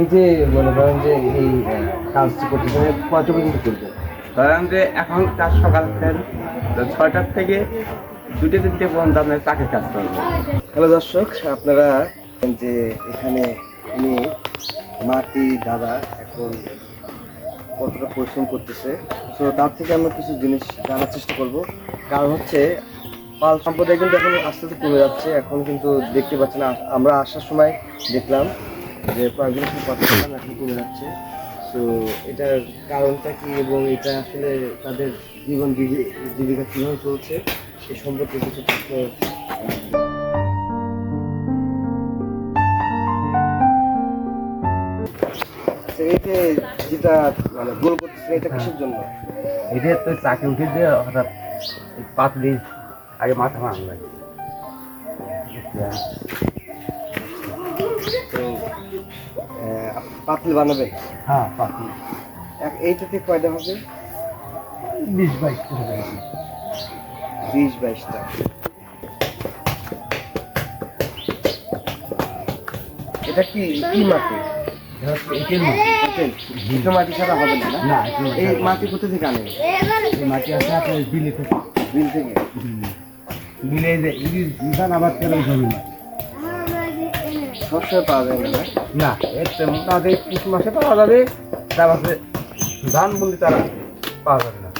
এই যে মনে করেন যে এই কাজটি করতেছেন কত পর্যন্ত করবেন? ধরেন যে এখন কাজ সকাল ছয়টার থেকে দুটো তিনটে পর্যন্ত আপনার কাজ করব হ্যালো দর্শক আপনারা যে এখানে উনি মাটি দাদা এখন কতটা পরিশ্রম করতেছে। তো তার থেকে আমরা কিছু জিনিস জানার চেষ্টা করব। কারণ হচ্ছে পাল সম্প্রদায় কিন্তু এখন আস্তে আস্তে কমে যাচ্ছে। এখন কিন্তু দেখতে পাচ্ছেন আমরা আসার সময় দেখলাম যে কয়েকজন কথা বললাম এখন যাচ্ছে। তো এটার কারণটা কি এবং এটা আসলে তাদের জীবন জীবি- জীবিকা কীভাবে চলছে এই সম্পর্কে কিছু তথ্য আচ্ছা, মানে করতেছে এটা কিসের জন্য? উঠে দিয়ে আগে মাথা লাগে পাতলি বানাবেন হ্যাঁ পাতলি। এক- এইটাতে কয়টা হবে? বিশ বাইশ বিশ বাইশটা এটা কি কি মাটি? ছাড়া হবে না মাটি এই মাটি কোথা থেকে আনেন এই মাটি আছে আপনার বিলে থেকে। বিল থেকে? বিলে যে ইলিশ ধান আবার তেল জমি সবসময় পাওয়া যায় না। না? তাদের পুষ মাসে পাওয়া যাবে ধান বলি তারা পাওয়া যাবে না।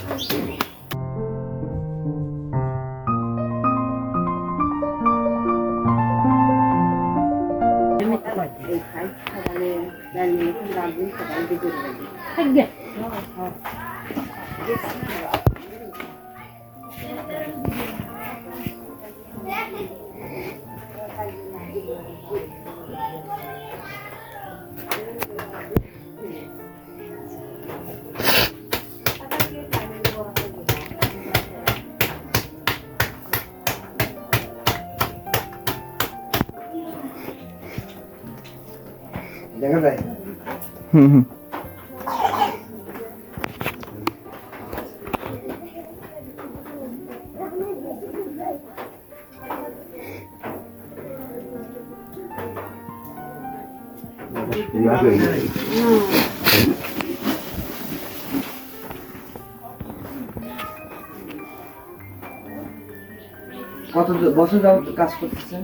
কত দ- বছর যাবত কাজ করতেছেন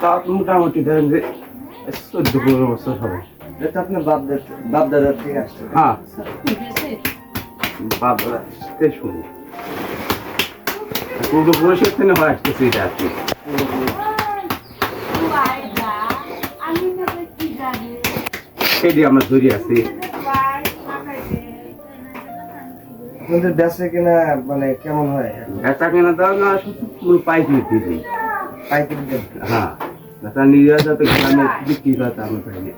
তা মোটামুটি ধরেন যে চোদ্দ পনেরো বছর হবে। এটা আপনার বাপ দাদা বাপ দাদার থেকে আসছে। হ্যাঁ। বাবা শুনি। পূর্বপুরুষের থেকে হয় আসতেছে এটা আর কি। সেটি আমরা ধরে আছি। আপনাদের বেচে কিনা মানে কেমন হয়? বেচা কেনা দাও না শুধু পুরো পাইকারি দিয়ে দিই। পাইকারি হ্যাঁ। বেচা নিজেরা তো গ্রামে বিক্রি করা তা আমরা পাইনি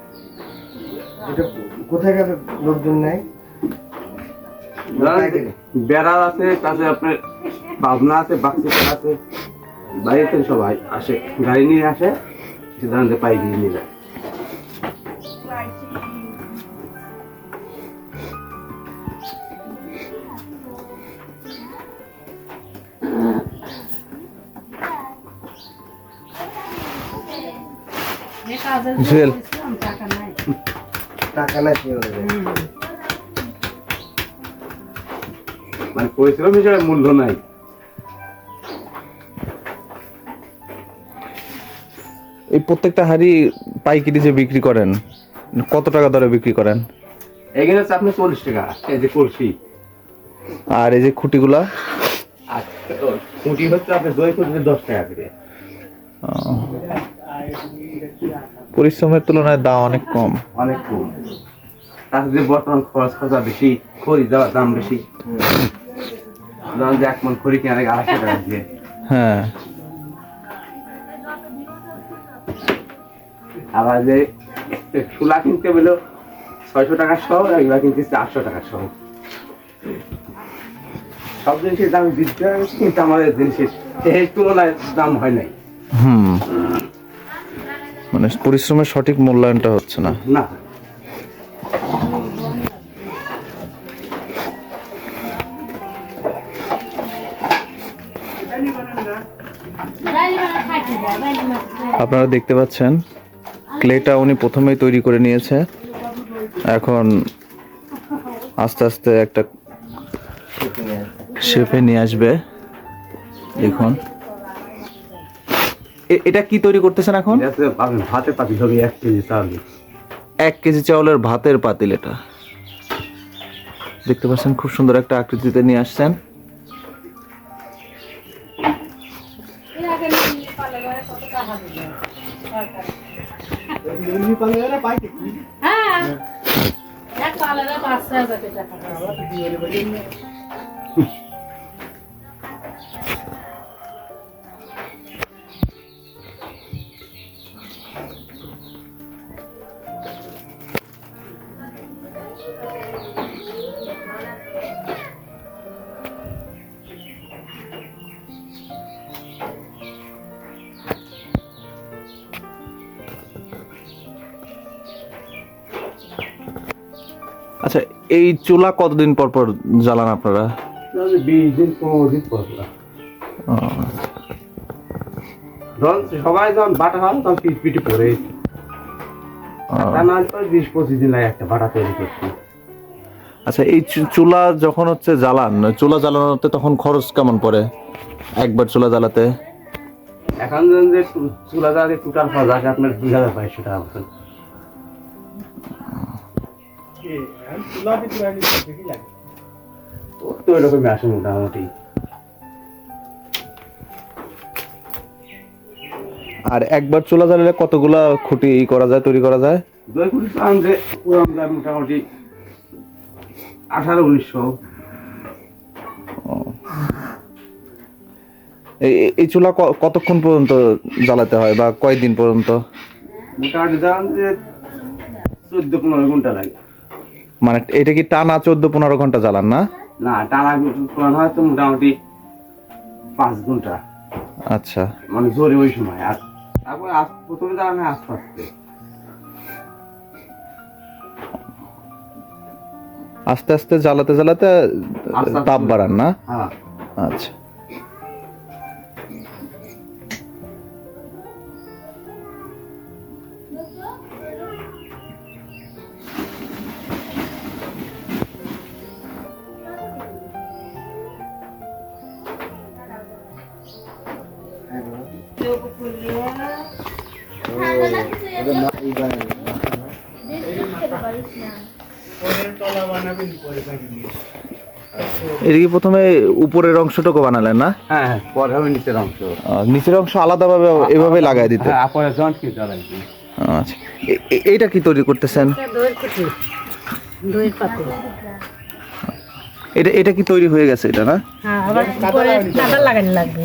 এটা কোথায় গেলে লোকজন নাই। বেড়া আছে তাতে আপনার ভাবনা আছে বাক্সি আছে। বাড়িতে সবাই আসে গাড়ি নিয়ে আসে সিদ্ধান্তে পাইকারি নিয়ে যায়। জুয়েল। টাকা নাই মানে পরিশ্রম হিসেবে মূল্য নাই। এই প্রত্যেকটা হাড়ি পাইকারি যে বিক্রি করেন কত টাকা দরে বিক্রি করেন? এখানে হচ্ছে আপনার চল্লিশ টাকা এই যে কলসি। আর এই যে খুঁটিগুলা? আর কুটি হচ্ছে আপনার দই দশ টাকা করে। পরিশ্রমের তুলনায় দাম অনেক কম। অনেক কম। তাতে যে বর্তমান খরচ খরচা বেশি খড়ি দেওয়ার দাম বেশি ধরেন যে এক মন খড়ি কিনে আড়াইশো টাকা দিয়ে। হ্যাঁ। আবার যে সুলা কিনতে পেল ছয়শো টাকা সহ এগুলা কিনতে আটশো টাকা সহ। সব জিনিসের দাম বৃদ্ধি কিন্তু আমাদের জিনিসের তুলনায় দাম হয় নাই। হুম। মানে পরিশ্রমের সঠিক মূল্যায়নটা হচ্ছে না। না। আপনারা দেখতে পাচ্ছেন ক্লেটা উনি প্রথমেই তৈরি করে নিয়েছে। এখন আস্তে আস্তে একটা শেপে নিয়ে আসবে। দেখুন। এটা কি তৈরি করতেছেন এখন? এটাতে আপনি ভাতে পাতি ধরি এক কেজি চাল। এক কেজি চাউলের ভাতের পাতিল এটা। দেখতে পাচ্ছেন খুব সুন্দর একটা আকৃতিতে নিয়ে আসছেন। হ্যাঁ। আচ্ছা এই চুলা কতদিন পর পর জ্বালান আপনারা? তাহলে বিশ দিন পনেরো দিন পর পর। ও, যখন সবাই যখন বাটা হয় তখন বিশ পঁচিশ দিন লাগে একটা বাটা তৈরি করতে। আচ্ছা এই চুলা যখন হচ্ছে জ্বালান চুলা জ্বালানোতে তখন খরচ কেমন পড়ে? একবার চুলা জ্বালাতে? এখন যে চুলা জ্বালিয়ে টোটাল খরচ আছে আপনার দুই হাজার বাইশশো টাকা মতন তো তো এরকমই আসে মোটামুটি। আর একবার চুলা জ্বালালে কতগুলা খুঁটি ই করা যায় তৈরি করা যায়? দই পুরান মোটামুটি আঠারো উনিশশো এই চুলা কতক্ষণ পর্যন্ত জ্বালাতে হয় বা কয়দিন পর্যন্ত? মোটামুটি যে চোদ্দ পনেরো ঘণ্টা লাগে। মানে এটা কি টানা চোদ্দ পনেরো ঘণ্টা জ্বালান না? না টানা মোটামুটি পাঁচ ঘণ্টা। আচ্ছা। মানে জোরে ওই সময়। আর তারপরে প্রথমে দাঁড়ানো আস্তে আস্তে। আস্তে আস্তে জ্বালাতে জ্বালাতে তাপ বাড়ান না? হ্যাঁ। আচ্ছা। এটা কি প্রথমে উপরের অংশটুকু বানালেন না? হ্যাঁ হ্যাঁ পরে হবে নিচের অংশ। নিচের অংশ আলাদাভাবে এভাবে লাগাই দিতে। হ্যাঁ আচ্ছা এইটা কি তৈরি করতেছেন? এটা এটা কি তৈরি হয়ে গেছে এটা না? হ্যাঁ আবার লাগবে।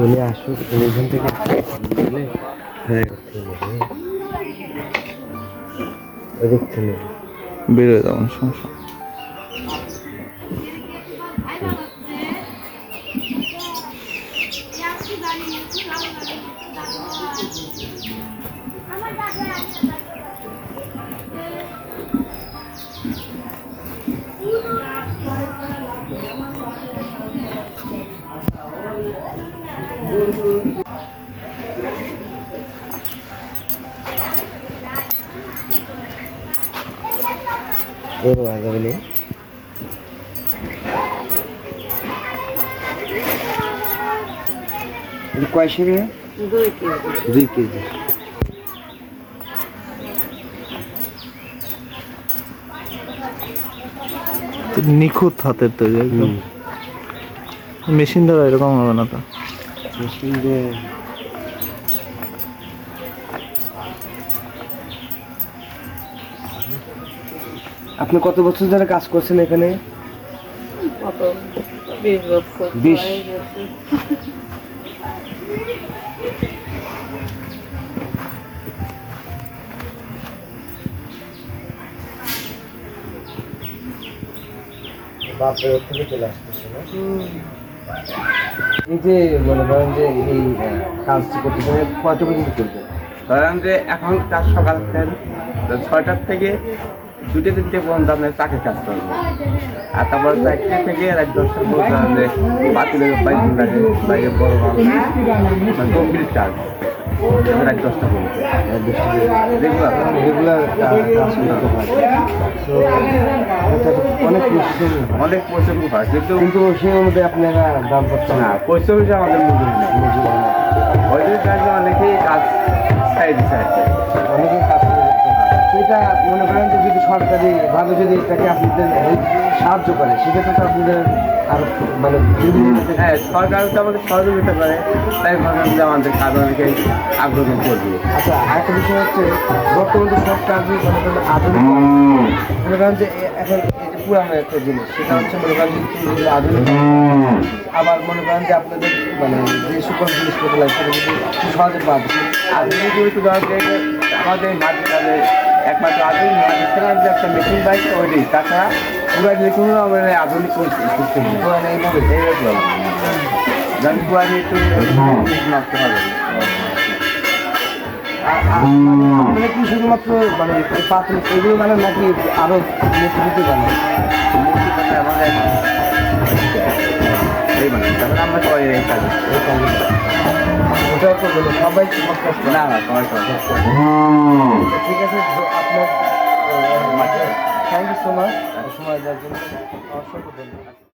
উনি আসুক এখান থেকে গেলে হ্যাঁ দেখছেন বেরোয় যাবেন সমস্যা দুই কেজি। নিখুঁত হাতের তৈরি একদম। মেশিন দ্বারা এরকম হবে না তো? মেশিন দিয়ে আপনি কত বছর ধরে কাজ করছেন এখানে? কত বিশ এই যে মনে করেন যে এই আহ, কাজটি করতেছেন কত পর্যন্ত করবেন? ধরেন যে এখন কাজ সকাল ছয়টার থেকে দুটো তিনটে পর্যন্ত আপনার চাকরি কাজ করব। আর তারপর চারটে থেকে রাত দশটা পর্যন্ত বাইক লাগে বাইরে বড় মানে কমপ্লিট কাজ রাত দশটা পর্যন্ত রেগুলার রেগুলার কাজ করতে তো এটা তো অনেক পরিশ্রম। অনেক পরিশ্রম হয় কিন্তু কিন্তু সেই অনুযায়ী আপনারা দাম পাচ্ছেন না পরিশ্রম আমাদের মজুরি অনেকেই কাজ সেটা মনে করেন যে যদি সরকারি ভাবে যদি এটাকে আপনাদের সাহায্য করে সেক্ষেত্রে তো আপনাদের আর মানে হ্যাঁ সরকার তো আমাদের সহযোগিতা করে তাই যে আমাদের কাজ আগ্রহ করবে। আচ্ছা আরেকটা বিষয় হচ্ছে বর্তমান যে সরকার যে মনে করেন আধুনিক মনে করেন যে এখন এই যে পুরানো একটা জিনিস সেটা হচ্ছে মনে করেন যে আধুনিক আবার মনে করেন যে আপনাদের মানে যে সকল জিনিসপত্র লাগে সেটা খুব সহজে যায় আধুনিকগুলো তো আমাদের মাঝে একমাত্র আধুনিক যে একটা মেশিন বাইক ওইটাই তাছাড়া পুরা যে কোনো আমাদের আধুনিক সিস্টেম নেই। পুরানো এইভাবে এইরকম যেমন পুরানি একটু নষ্ট হবে। আ- আ- কি শুধুমাত্র মানে পাথর এগুলো মানে নাকি আরও মূর্তি মূর্তি কথা আমাদের এই মানে তারপরে আমরা সবাই এই কাজ। ওটাও তো বলে সবাই podcast করে। না না সবাই ঠিক আছে আপনার থ্যাংক ইউ সো মাচ সময় দেওয়ার জন্য অসংখ্য ধন্যবাদ